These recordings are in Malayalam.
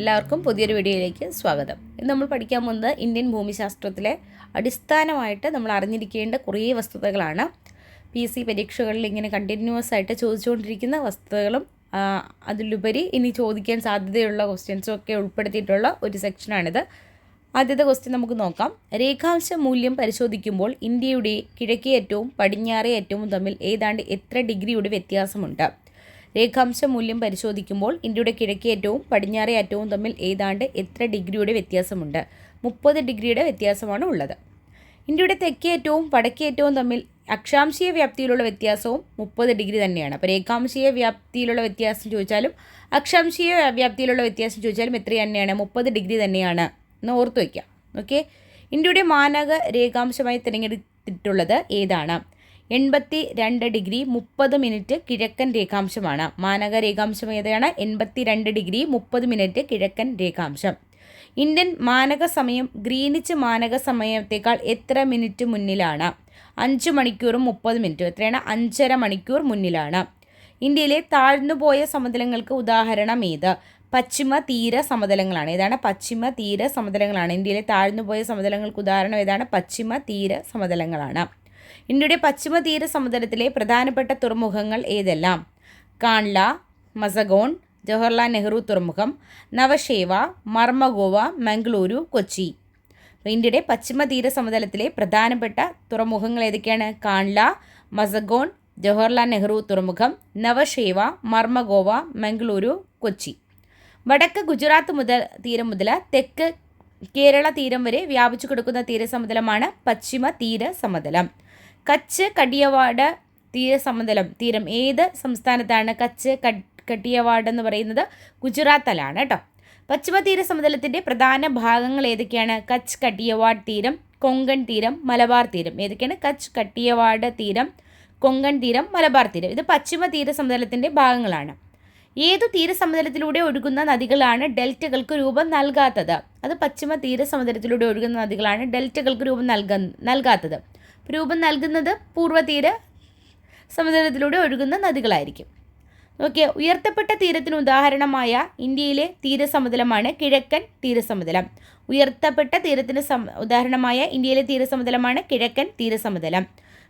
എല്ലാവർക്കും പുതിയൊരു വീഡിയോയിലേക്ക് സ്വാഗതം. ഇന്ന് നമ്മൾ പഠിക്കാൻ പോകുന്നത് ഇന്ത്യൻ ഭൂമിശാസ്ത്രത്തിലെ അടിസ്ഥാനമായിട്ട് നമ്മൾ അറിഞ്ഞിരിക്കേണ്ട കുറേ വസ്തുതകളാണ്. പി സി പരീക്ഷകളിൽ ഇങ്ങനെ കണ്ടിന്യൂസ് ആയിട്ട് ചോദിച്ചുകൊണ്ടിരിക്കുന്ന വസ്തുതകളും അതിലുപരി ഇനി ചോദിക്കാൻ സാധ്യതയുള്ള ക്വസ്റ്റ്യൻസും ഒക്കെ ഉൾപ്പെടുത്തിയിട്ടുള്ള ഒരു സെക്ഷനാണിത് ആദ്യത്തെ ക്വസ്റ്റ്യൻ നമുക്ക് നോക്കാം. രേഖാംശ മൂല്യം പരിശോധിക്കുമ്പോൾ ഇന്ത്യയുടെ കിഴക്കേ ഏറ്റവും പടിഞ്ഞാറേ ഏറ്റവും തമ്മിൽ ഏതാണ്ട് എത്ര ഡിഗ്രിയുടെ വ്യത്യാസമുണ്ട്? രേഖാംശ മൂല്യം പരിശോധിക്കുമ്പോൾ ഇന്ത്യയുടെ കിഴക്കേ അറ്റവും പടിഞ്ഞാറേ അറ്റവും തമ്മിൽ ഏതാണ്ട് എത്ര ഡിഗ്രിയുടെ വ്യത്യാസമുണ്ട്? മുപ്പത് ഡിഗ്രിയുടെ വ്യത്യാസമാണ് ഉള്ളത്. ഇന്ത്യയുടെ തെക്കേ അറ്റവും വടക്കേ അറ്റവും തമ്മിൽ അക്ഷാംശീയ വ്യാപ്തിയിലുള്ള വ്യത്യാസവും മുപ്പത് ഡിഗ്രി തന്നെയാണ്. അപ്പോൾ രേഖാംശീയ വ്യാപ്തിയിലുള്ള വ്യത്യാസം ചോദിച്ചാലും അക്ഷാംശീയ വ്യാപ്തിയിലുള്ള വ്യത്യാസം ചോദിച്ചാലും എത്ര തന്നെയാണ്? മുപ്പത് ഡിഗ്രി തന്നെയാണ് എന്ന് ഓർത്ത് വയ്ക്കാം. ഓക്കെ? ഇന്ത്യയുടെ മാനക രേഖാംശമായി തിരഞ്ഞെടുത്തിട്ടുള്ളത് ഏതാണ്? എൺപത്തി രണ്ട് ഡിഗ്രി മുപ്പത് മിനിറ്റ് കിഴക്കൻ രേഖാംശമാണ്. മാനക രേഖാംശം ഏതാണ്? എൺപത്തി രണ്ട് ഡിഗ്രി മുപ്പത് മിനിറ്റ് കിഴക്കൻ രേഖാംശം. ഇന്ത്യൻ മാനക സമയം ഗ്രീനിച്ച് മാനക സമയത്തേക്കാൾ എത്ര മിനിറ്റ് മുന്നിലാണ്? അഞ്ച് മണിക്കൂറും മുപ്പത് മിനിറ്റും. എത്രയാണ്? അഞ്ചര മണിക്കൂർ മുന്നിലാണ്. ഇന്ത്യയിലെ താഴ്ന്നുപോയ സമതലങ്ങൾക്ക് ഉദാഹരണം ഏത്? പശ്ചിമ തീര സമതലങ്ങളാണ്. ഏതാണ്? പശ്ചിമ തീര സമതലങ്ങളാണ്. ഇന്ത്യയിലെ താഴ്ന്നുപോയ സമതലങ്ങൾക്ക് ഉദാഹരണം ഏതാണ്? പശ്ചിമ തീര സമതലങ്ങളാണ്. ഇന്ത്യയുടെ പശ്ചിമ തീര സമുദ്രത്തിലെ പ്രധാനപ്പെട്ട തുറമുഖങ്ങൾ ഏതെല്ലാം? കാൺല മസഗോൺ ജവഹർലാൽ നെഹ്റു തുറമുഖം നവശേവ മർമഗോവ മംഗളൂരു കൊച്ചി. ഇന്ത്യയുടെ പശ്ചിമ തീര സമതലത്തിലെ പ്രധാനപ്പെട്ട തുറമുഖങ്ങൾ ഏതൊക്കെയാണ്? കാൺല മസഗോൺ ജവഹർലാൽ നെഹ്റു തുറമുഖം നവശേവ മർമഗോവ മംഗളൂരു കൊച്ചി. വടക്ക് ഗുജറാത്ത് മുതൽ തീരം മുതൽ തെക്ക് കേരള തീരം വരെ വ്യാപിച്ചു കിടക്കുന്ന തീരസമതലമാണ് പശ്ചിമ തീര സമതലം കച്ച് കടിയവാട് തീരസമതലം തീരം ഏത് സംസ്ഥാനത്താണ് കച്ച് കട് കട്ടിയവാട് എന്ന് പറയുന്നത്? ഗുജറാത്തിലാണ് കേട്ടോ പശ്ചിമ തീര സമതലത്തിന്റെ പ്രധാന ഭാഗങ്ങൾ ഏതൊക്കെയാണ്? കച്ച് കട്ടിയവാട് തീരം കൊങ്കൺ തീരം മലബാർ തീരം. ഏതൊക്കെയാണ്? കച്ച് കട്ടിയവാട് തീരം കൊങ്കൺ തീരം മലബാർ തീരം. ഇത് പശ്ചിമ തീര സമതലത്തിന്റെ ഭാഗങ്ങളാണ്. ഏതു തീരസമതലത്തിലൂടെ ഒഴുകുന്ന നദികളാണ് ഡെൽറ്റകൾക്ക് രൂപം നൽകാത്തത്? അത് പശ്ചിമ തീരസമതലത്തിലൂടെ ഒഴുകുന്ന നദികളാണ് ഡെൽറ്റകൾക്ക് രൂപം നൽക നൽകാത്തത്. രൂപം നൽകുന്നത് പൂർവതീര സമുദ്രത്തിലൂടെ ഒഴുകുന്ന നദികളായിരിക്കും. ഓക്കെ ഉയർത്തപ്പെട്ട തീരത്തിന് ഉദാഹരണമായ ഇന്ത്യയിലെ തീരസമതലമാണ് കിഴക്കൻ തീരസമതലം. ഉയർത്തപ്പെട്ട തീരത്തിന് ഉദാഹരണമായ ഇന്ത്യയിലെ തീരസമതലമാണ് കിഴക്കൻ തീരസമതലം.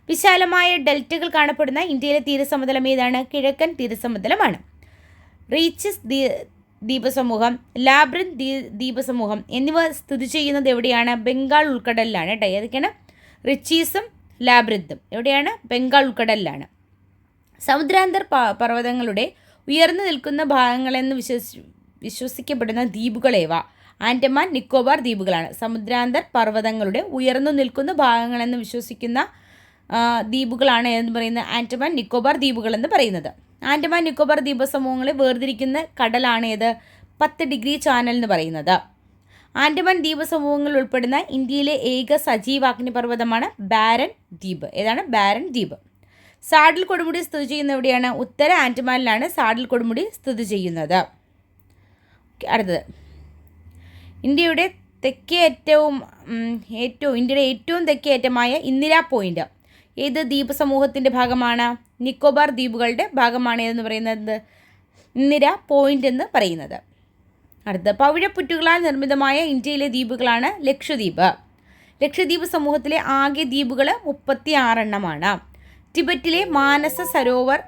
വിശാലമായ ഡെൽറ്റകൾ കാണപ്പെടുന്ന ഇന്ത്യയിലെ തീരസമതലം ഏതാണ്? കിഴക്കൻ തീരസമതലമാണ്. റീച്ചസ് ദീ ദ്വീപസമൂഹം ലാബ്രിൻ ദ്വീ- ദ്വീപസമൂഹം എന്നിവ സ്ഥിതി ചെയ്യുന്നത് എവിടെയാണ്? ബംഗാൾ ഉൾക്കടലിലാണ് കേട്ടോ ഏതൊക്കെയാണ്? റിച്ചീസും ലാബ്രിന്തും. എവിടെയാണ്? ബംഗാൾ ഉൾക്കടലിലാണ്. സമുദ്രാന്തർ പർവതങ്ങളുടെ ഉയർന്നു നിൽക്കുന്ന ഭാഗങ്ങളെന്ന് വിശ്വസി വിശ്വസിക്കപ്പെടുന്ന ദ്വീപുകളേവ. ആൻഡമാൻ നിക്കോബാർ ദ്വീപുകളാണ്. സമുദ്രാന്തർ പർവതങ്ങളുടെ ഉയർന്നു നിൽക്കുന്ന ഭാഗങ്ങളെന്ന് വിശ്വസിക്കുന്ന ദ്വീപുകളാണ് എന്ന് പറയുന്നത്? ആൻഡമാൻ നിക്കോബാർ ദ്വീപുകളെന്ന് പറയുന്നത്. ആൻഡമാൻ നിക്കോബാർ ദ്വീപസമൂഹങ്ങളെ വേർതിരിക്കുന്ന കടലാണ് ഏത്? പത്ത് ഡിഗ്രി ചാനൽ എന്ന് പറയുന്നത്. ആൻഡമാൻ ദ്വീപസമൂഹങ്ങൾ ഉൾപ്പെടുന്ന ഇന്ത്യയിലെ ഏക സജീവ അഗ്നിപർവതമാണ് ബാരൻ ദ്വീപ്. ഏതാണ്? ബാരൻ ദ്വീപ്. സാഡിൽ കൊടുമുടി സ്ഥിതി ചെയ്യുന്ന എവിടെയാണ്? ഉത്തര ആൻഡമാനിലാണ് സാഡിൽ കൊടുമുടി സ്ഥിതി ചെയ്യുന്നത്. അടുത്തത്. ഇന്ത്യയുടെ തെക്കേ ഏറ്റവും ഏറ്റവും ഇന്ത്യയുടെ ഏറ്റവും തെക്കേ ഏറ്റമായ ഇന്ദിരാ പോയിന്റ് ഏത് ദ്വീപ് സമൂഹത്തിന്റെ ഭാഗമാണ്? നിക്കോബാർ ദ്വീപുകളുടെ ഭാഗമാണ് ഏതെന്ന് പറയുന്നത്? ഇന്ദിര പോയിന്റ് എന്ന് പറയുന്നത്. അടുത്ത പവിഴപ്പുറ്റുകളാൽ നിർമ്മിതമായ ഇന്ത്യയിലെ ദ്വീപുകളാണ് ലക്ഷദ്വീപ്. ലക്ഷദ്വീപ് സമൂഹത്തിലെ ആകെ ദ്വീപുകൾ മുപ്പത്തി ആറെണ്ണമാണ് ടിബറ്റിലെ മാനസ സരോവർ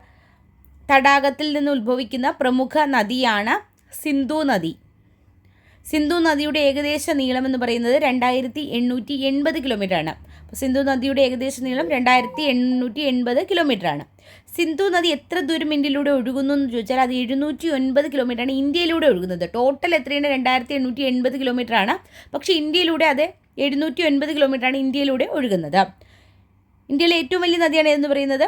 തടാകത്തിൽ നിന്ന് ഉത്ഭവിക്കുന്ന പ്രമുഖ നദിയാണ് സിന്ധു നദി. സിന്ധു നദിയുടെ ഏകദേശ നീളം എന്ന് പറയുന്നത് രണ്ടായിരത്തി എണ്ണൂറ്റി എൺപത് കിലോമീറ്ററാണ് സിന്ധു നദിയുടെ ഏകദേശ നീളം രണ്ടായിരത്തി എണ്ണൂറ്റി എൺപത് കിലോമീറ്റർ ആണ്. സിന്ധു നദി എത്ര ദൂരം ഇന്ത്യയിലൂടെ ഒഴുകുന്നു എന്ന് ചോദിച്ചാൽ അത് എഴുന്നൂറ്റി ഒൻപത് കിലോമീറ്ററാണ് ഇന്ത്യയിലൂടെ ഒഴുകുന്നത്. ടോട്ടൽ എത്രയാണ്? രണ്ടായിരത്തി എണ്ണൂറ്റി എൺപത് കിലോമീറ്ററാണ് പക്ഷേ ഇന്ത്യയിലൂടെ അത് എഴുന്നൂറ്റി ഒൻപത് കിലോമീറ്ററാണ് ഇന്ത്യയിലൂടെ ഒഴുകുന്നത്. ഇന്ത്യയിലെ ഏറ്റവും വലിയ നദിയാണ് എന്ന് പറയുന്നത്?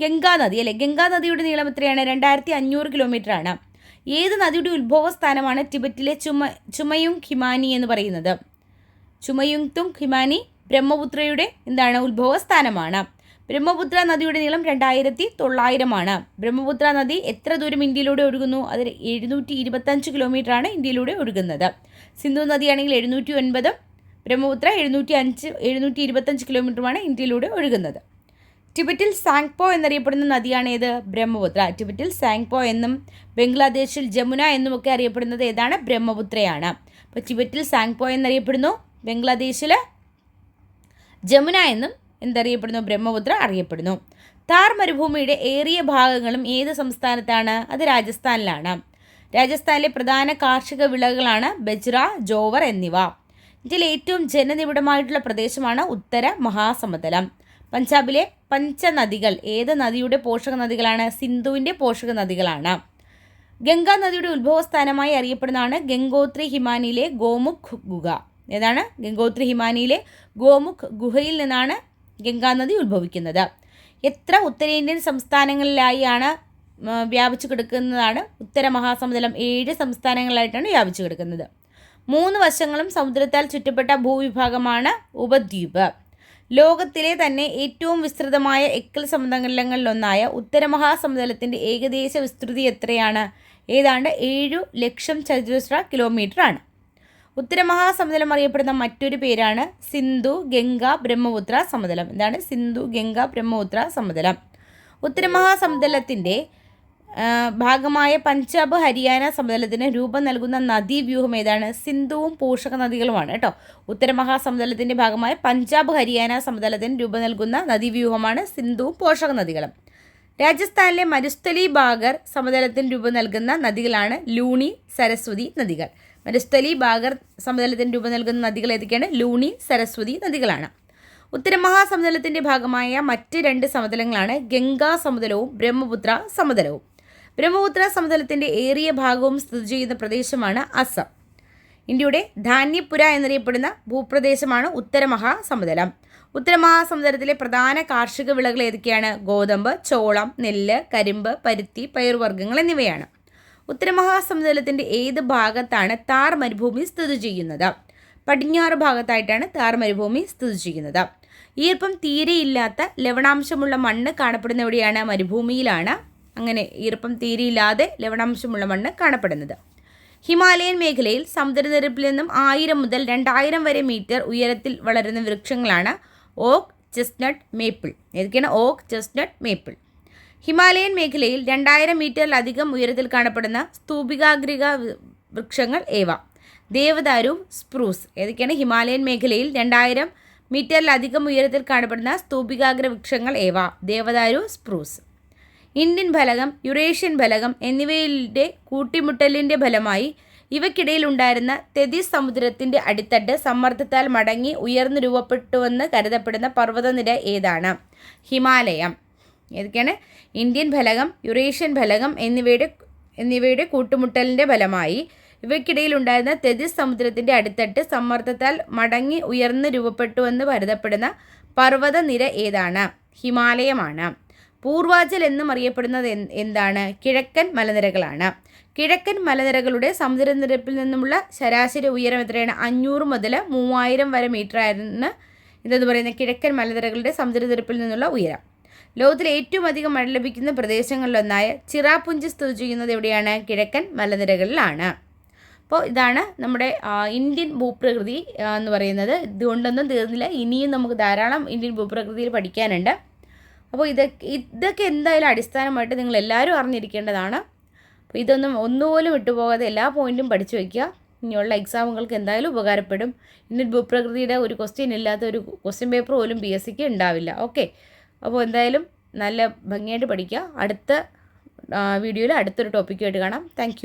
ഗംഗാ നദി അല്ലേ? ഗംഗാ നദിയുടെ നീളം എത്രയാണ്? രണ്ടായിരത്തി അഞ്ഞൂറ് കിലോമീറ്ററാണ് ഏത് നദിയുടെ ഉത്ഭവസ്ഥാനമാണ് ടിബറ്റിലെ ചുമ ചുമയും ഹിമാനി എന്ന് പറയുന്നത്? ചുമയുങ് തുങ് ഹിമാനി ബ്രഹ്മപുത്രയുടെ എന്താണ് ഉത്ഭവ സ്ഥാനമാണ്. ബ്രഹ്മപുത്ര നദിയുടെ നീളം രണ്ടായിരത്തി തൊള്ളായിരമാണ്. ബ്രഹ്മപുത്ര നദി എത്ര ദൂരം ഇന്ത്യയിലൂടെ ഒഴുകുന്നു? അതിൽ എഴുന്നൂറ്റി ഇരുപത്തഞ്ച് കിലോമീറ്ററാണ് ഇന്ത്യയിലൂടെ ഒഴുകുന്നത്. സിന്ധു നദിയാണെങ്കിൽ എഴുന്നൂറ്റി ഒൻപതും ബ്രഹ്മപുത്ര എഴുന്നൂറ്റി അഞ്ച് എഴുന്നൂറ്റി ഇരുപത്തഞ്ച് കിലോമീറ്ററുമാണ് ഇന്ത്യയിലൂടെ ഒഴുകുന്നത്. ടിബറ്റിൽ സാങ്പോ എന്നറിയപ്പെടുന്ന നദിയാണ് ഏത്? ബ്രഹ്മപുത്ര. ടിബറ്റിൽ സാങ്പോ എന്നും ബംഗ്ലാദേശിൽ ജമുന എന്നുമൊക്കെ അറിയപ്പെടുന്നത് ഏതാണ്? ബ്രഹ്മപുത്രയാണ്. അപ്പോൾ ടിബറ്റിൽ സാങ്പോ എന്നറിയപ്പെടുന്നു. ബംഗ്ലാദേശിൽ ജമുന എന്നും എന്തറിയപ്പെടുന്നു? ബ്രഹ്മപുത്ര അറിയപ്പെടുന്നു. താർ മരുഭൂമിയുടെ ഏറിയ ഭാഗങ്ങളും ഏത് സംസ്ഥാനത്താണ്? അത് രാജസ്ഥാനിലാണ്. രാജസ്ഥാനിലെ പ്രധാന കാർഷിക വിളകളാണ് ബജ്ര ജോവർ എന്നിവ. ഇന്ത്യയിലെ ഏറ്റവും ജനനിബിഡമായിട്ടുള്ള പ്രദേശമാണ് ഉത്തര മഹാസമതലം. പഞ്ചാബിലെ പഞ്ചനദികൾ ഏത് നദിയുടെ പോഷക നദികളാണ്? സിന്ധുവിന്റെ പോഷക നദികളാണ്. ഗംഗാ നദിയുടെ ഉത്ഭവസ്ഥാനമായി അറിയപ്പെടുന്നതാണ് ഗംഗോത്രി ഹിമാനിയിലെ ഗോമുഖ് ഗുഹ. ഏതാണ്? ഗംഗോത്രി ഹിമാനിയിലെ ഗോമുഖ് ഗുഹയിൽ നിന്നാണ് ഗംഗാ നദി ഉത്ഭവിക്കുന്നത്. എത്ര ഉത്തരേന്ത്യൻ സംസ്ഥാനങ്ങളിലായാണ് വ്യാപിച്ചു കിടക്കുന്നതാണ് ഉത്തര മഹാസമുദ്രം ഏഴ് സംസ്ഥാനങ്ങളായിട്ടാണ് വ്യാപിച്ചു കിടക്കുന്നത്. മൂന്ന് വശങ്ങളും സമുദ്രത്താൽ ചുറ്റപ്പെട്ട ഭൂവിഭാഗമാണ് ഉപദ്വീപ്. ലോകത്തിലെ തന്നെ ഏറ്റവും വിസ്തൃതമായ എക്കൽ സമതലങ്ങളിലൊന്നായ ഉത്തരമഹാസമുദ്രത്തിന്റെ ഏകദേശ വിസ്തൃതി എത്രയാണ്? ഏതാണ്ട് ഏഴു ലക്ഷം ചതുരശ്ര കിലോമീറ്റർ ആണ് ഉത്തരമഹാസമുദ്രം അറിയപ്പെടുന്ന മറ്റൊരു പേരാണ് സിന്ധു ഗംഗ ബ്രഹ്മപുത്ര സമതലം. എന്താണ് സിന്ധു ഗംഗ ബ്രഹ്മപുത്ര സമതലം. ഉത്തരമഹാസമതലത്തിന്റെ ഭാഗമായ പഞ്ചാബ് ഹരിയാന സമതലത്തിന് രൂപം നൽകുന്ന നദീവ്യൂഹം ഏതാണ്? സിന്ധുവും പോഷക നദികളുമാണ് കേട്ടോ. ഉത്തരമഹാസമതലത്തിന്റെ ഭാഗമായ പഞ്ചാബ് ഹരിയാന സമതലത്തിന് രൂപം നൽകുന്ന നദീവ്യൂഹമാണ് സിന്ധുവും പോഷക നദികളും. രാജസ്ഥാനിലെ മരുസ്ഥലി ബാഗർ സമതലത്തിന് രൂപം നൽകുന്ന നദികളാണ് ലൂണി സരസ്വതി നദികൾ. മരുസ്ഥലി ബാഗർ സമതലത്തിന് രൂപം നൽകുന്ന നദികൾ ഏതൊക്കെയാണ്? ലൂണി സരസ്വതി നദികളാണ്. ഉത്തരമഹാസമതലത്തിന്റെ ഭാഗമായ മറ്റ് രണ്ട് സമതലങ്ങളാണ് ഗംഗാ സമതലവും ബ്രഹ്മപുത്ര സമതലവും. ബ്രഹ്മപുത്ര സമതലത്തിന്റെ ഏറിയ ഭാഗവും സ്ഥിതി ചെയ്യുന്ന പ്രദേശമാണ് അസം. ഇന്ത്യയുടെ ധാന്യപുര എന്നറിയപ്പെടുന്ന ഭൂപ്രദേശമാണ് ഉത്തരമഹാസമുദ്രം ഉത്തരമഹാസമുദ്രത്തിലെ പ്രധാന കാർഷിക വിളകൾ ഏതൊക്കെയാണ്? ഗോതമ്പ് ചോളം നെല്ല് കരിമ്പ് പരുത്തി പയറുവർഗങ്ങൾ എന്നിവയാണ്. ഉത്തരമഹാസമുദ്രത്തിന്റെ ഏത് ഭാഗത്താണ് താർ മരുഭൂമി സ്ഥിതി ചെയ്യുന്നത്? പടിഞ്ഞാറ് ഭാഗത്തായിട്ടാണ് താർ മരുഭൂമി സ്ഥിതി ചെയ്യുന്നത്. ഈർപ്പം തീരെയില്ലാത്ത ലവണാംശമുള്ള മണ്ണ് കാണപ്പെടുന്ന എവിടെയാണ്? മരുഭൂമിയിലാണ്. അങ്ങനെ ഈർപ്പം തീരെയില്ലാതെ ലവണാംശമുള്ള മണ്ണ് കാണപ്പെടുന്നത്. ഹിമാലയൻ മേഖലയിൽ സമുദ്രനിരപ്പിൽ നിന്നും ആയിരം മുതൽ രണ്ടായിരം വരെ മീറ്റർ ഉയരത്തിൽ വളരുന്ന വൃക്ഷങ്ങളാണ് ഓക്ക് ചെസ്റ്റ്നട്ട് മേപ്പിൾ. ഏതൊക്കെയാണ്? ഓക്ക് ചെസ്റ്റ്നട്ട് മേപ്പിൾ. ഹിമാലയൻ മേഖലയിൽ രണ്ടായിരം മീറ്ററിലധികം ഉയരത്തിൽ കാണപ്പെടുന്ന സ്തൂപികാഗ്രിക വൃക്ഷങ്ങൾ ഏവ? ദേവദാരു സ്പ്രൂസ്. ഏതൊക്കെയാണ്? ഹിമാലയൻ മേഖലയിൽ രണ്ടായിരം മീറ്ററിലധികം ഉയരത്തിൽ കാണപ്പെടുന്ന സ്തൂപികാഗ്ര വൃക്ഷങ്ങൾ ഏവ? ദേവദാരു സ്പ്രൂസ്. ഇന്ത്യൻ ഫലകം യുറേഷ്യൻ ഫലകം എന്നിവയുടെ കൂട്ടിമുട്ടലിന്റെ ഫലമായി ഇവയ്ക്കിടയിലുണ്ടായിരുന്ന തെതിസ് സമുദ്രത്തിന്റെ അടിത്തട്ട് സമ്മർദ്ദത്താൽ മടങ്ങി ഉയർന്നു രൂപപ്പെട്ടുവെന്ന് കരുതപ്പെടുന്ന പർവതനിര ഏതാണ്? ഹിമാലയം. ഏതൊക്കെയാണ്? ഇന്ത്യൻ ഫലകം യുറേഷ്യൻ ഫലകം എന്നിവയുടെ എന്നിവയുടെ കൂട്ടുമുട്ടലിന്റെ ഫലമായി ഇവയ്ക്കിടയിലുണ്ടായിരുന്ന തെതിസ് സമുദ്രത്തിന്റെ അടിത്തട്ട് സമ്മർദ്ദത്താൽ മടങ്ങി ഉയർന്നു രൂപപ്പെട്ടുവെന്ന് കരുതപ്പെടുന്ന പർവതനിര ഏതാണ്? ഹിമാലയമാണ്. പൂർവാചൽ എന്നും അറിയപ്പെടുന്നത് എന്താണ്? കിഴക്കൻ മലനിരകളാണ്. കിഴക്കൻ മലനിരകളുടെ സമുദ്രനിരപ്പിൽ നിന്നുമുള്ള ശരാശരി ഉയരം എത്രയാണ്? അഞ്ഞൂറ് മുതൽ മൂവായിരം വരെ മീറ്റർ ആയിരുന്നു ഇതെന്ന് പറയുന്ന കിഴക്കൻ മലനിരകളുടെ സമുദ്രനിരപ്പിൽ നിന്നുള്ള ഉയരം. ലോകത്തിലെ ഏറ്റവും അധികം മഴ ലഭിക്കുന്ന പ്രദേശങ്ങളിലൊന്നായ ചിറാപുഞ്ചി സ്ഥിതി ചെയ്യുന്നത് എവിടെയാണ്? കിഴക്കൻ മലനിരകളിലാണ്. അപ്പോൾ ഇതാണ് നമ്മുടെ ഇന്ത്യൻ ഭൂപ്രകൃതി എന്ന് പറയുന്നത്. ഇതുകൊണ്ടൊന്നും തീർന്നില്ല. ഇനിയും നമുക്ക് ധാരാളം ഇന്ത്യൻ ഭൂപ്രകൃതിയിൽ പഠിക്കാനുണ്ട്. അപ്പോൾ ഇതൊക്കെ ഇതൊക്കെ എന്തായാലും അടിസ്ഥാനമായിട്ട് നിങ്ങൾ എല്ലാവരും അറിഞ്ഞിരിക്കേണ്ടതാണ്. അപ്പോൾ ഇതൊന്നും ഒന്നുപോലും വിട്ടുപോകാതെ എല്ലാ പോയിന്റും പഠിച്ചു വയ്ക്കുക ഇനിയുള്ള എക്സാമുകൾക്ക് എന്തായാലും ഉപകാരപ്പെടും. ഇനി ഭൂപ്രകൃതിയുടെ ഒരു ക്വസ്റ്റ്യൻ ഇല്ലാത്ത ഒരു ക്വസ്റ്റ്യൻ പേപ്പർ പോലും ബി എസ് സിക്ക് ഉണ്ടാവില്ല. ഓക്കെ അപ്പോൾ എന്തായാലും നല്ല ഭംഗിയായിട്ട് പഠിക്കുക. അടുത്ത വീഡിയോയിൽ അടുത്തൊരു ടോപ്പിക്കുമായിട്ട് കാണാം. താങ്ക്